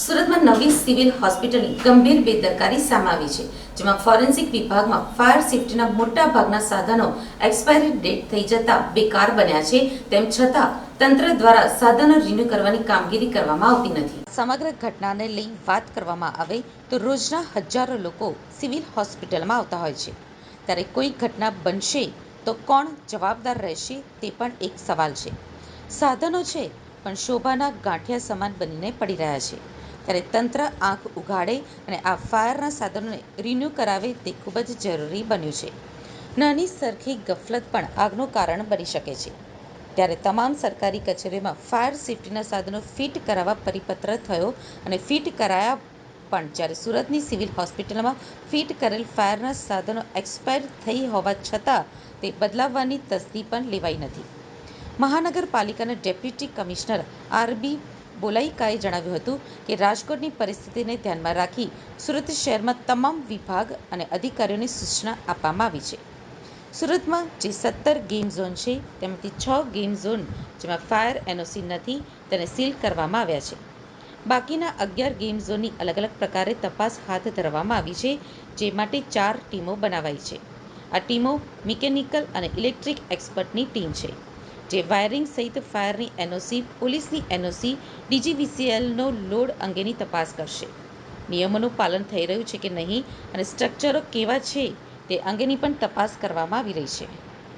સુરતમાં નવી સિવિલ હોસ્પિટલની ગંભીર બેદરકારી સામે આવી છે, જેમાં ફોરેન્સિક વિભાગમાં ફાયર સેફટીના મોટા ભાગના સાધનો એક્સપાયરી ડેટ થઈ જતા બેકાર બન્યા છે, તેમ છતાં તંત્ર દ્વારા સાધનો રિન્યુ કરવાની કામગીરી કરવામાં આવતી નથી. સમગ્ર ઘટનાને લઈ વાત કરવામાં આવે તો રોજના હજારો લોકો સિવિલ હોસ્પિટલમાં આવતા હોય છે. ત્યારે કોઈ ઘટના બનશે તો કોણ જવાબદાર રહેશે તે પણ એક સવાલ છે. સાધનો છે, પણ શોભાના ગાંઠિયા સમાન બનીને પડી રહ્યા છે. ત્યારે તંત્ર આંખ ઉઘાડે અને આ ફાયરના સાધનોને રિન્યૂ કરાવે તે ખૂબ જ જરૂરી બન્યું છે. નાની સરખી ગફલત પણ આગનું કારણ બની શકે છે. ત્યારે તમામ સરકારી કચેરીઓમાં ફાયર સેફટીના સાધનો ફિટ કરાવવા પરિપત્ર થયો અને ફિટ કરાયા પણ જ્યારે સુરતની સિવિલ હોસ્પિટલમાં ફિટ કરેલ ફાયરના સાધનો એક્સપાયર થઈ હોવા છતાં તે બદલાવવાની તસ્દી પણ લેવાઈ નથી. મહાનગરપાલિકાના ડેપ્યુટી કમિશનર આરબી બોલાઈકાએ જણાવ્યું હતું કે રાજકોટની પરિસ્થિતિને ધ્યાનમાં રાખી સુરત શહેરમાં તમામ વિભાગ અને અધિકારીઓને સૂચના આપવામાં આવી છે. સુરતમાં જે સત્તર ગેમ ઝોન છે, તેમાંથી છ ગેમ ઝોન જેમાં ફાયર એનઓસી નથી, તેને સીલ કરવામાં આવ્યા છે. બાકીના અગિયાર ગેમ ઝોનની અલગ અલગ પ્રકારે તપાસ હાથ ધરવામાં આવી છે, જે માટે ચાર ટીમો બનાવાઈ છે. આ ટીમો મિકેનિકલ અને ઇલેક્ટ્રિક એક્સપર્ટની ટીમ છે. જે વાયરિંગ સહિત ફાયરની એનઓસી, પોલીસની એનઓસી, ડીજીવીસીએલનો લોડ અંગેની તપાસ કરશે. નિયમોનું પાલન થઈ રહ્યું છે કે નહીં અને સ્ટ્રક્ચરો કેવા છે તે અંગેની પણ તપાસ કરવામાં આવી રહી છે.